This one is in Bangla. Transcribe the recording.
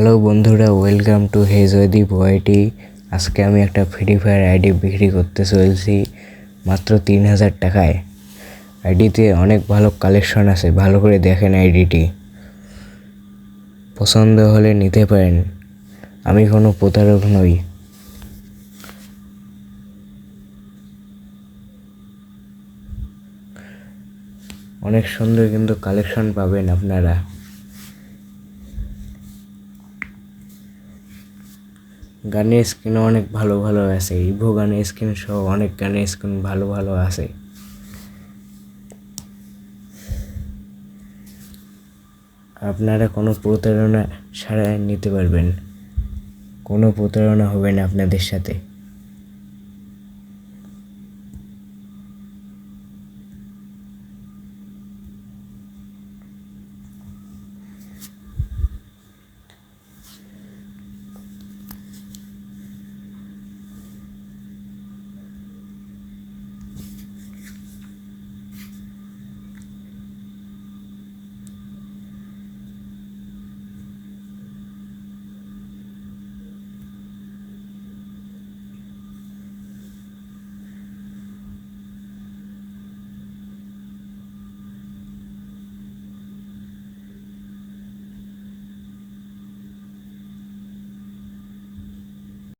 হ্যালো বন্ধুরা ওয়েলকাম টু হেজয়দীপ ওয়াইটি আজকে আমি একটা ফ্রি ফায়ার আইডি বিক্রি করতে চলছি মাত্র তিন হাজার টাকায়। আইডিতে অনেক ভালো কালেকশন আছে, ভালো করে দেখেন আইডিটি পছন্দ হলে নিতে পারেন, আমি কোনো প্রতারক নই। অনেক সুন্দর কিন্তু কালেকশন পাবেন আপনারা। গানের স্ক্রিনও অনেক ভালো ভালো আছে ইভো গানের স্ক্রিন সহ অনেক গানের স্ক্রিন ভালো ভালো আছে। আপনারা কোনো প্রতারণা সারা নিতে পারবেন, কোনো প্রতারণা হবে না আপনাদের সাথে।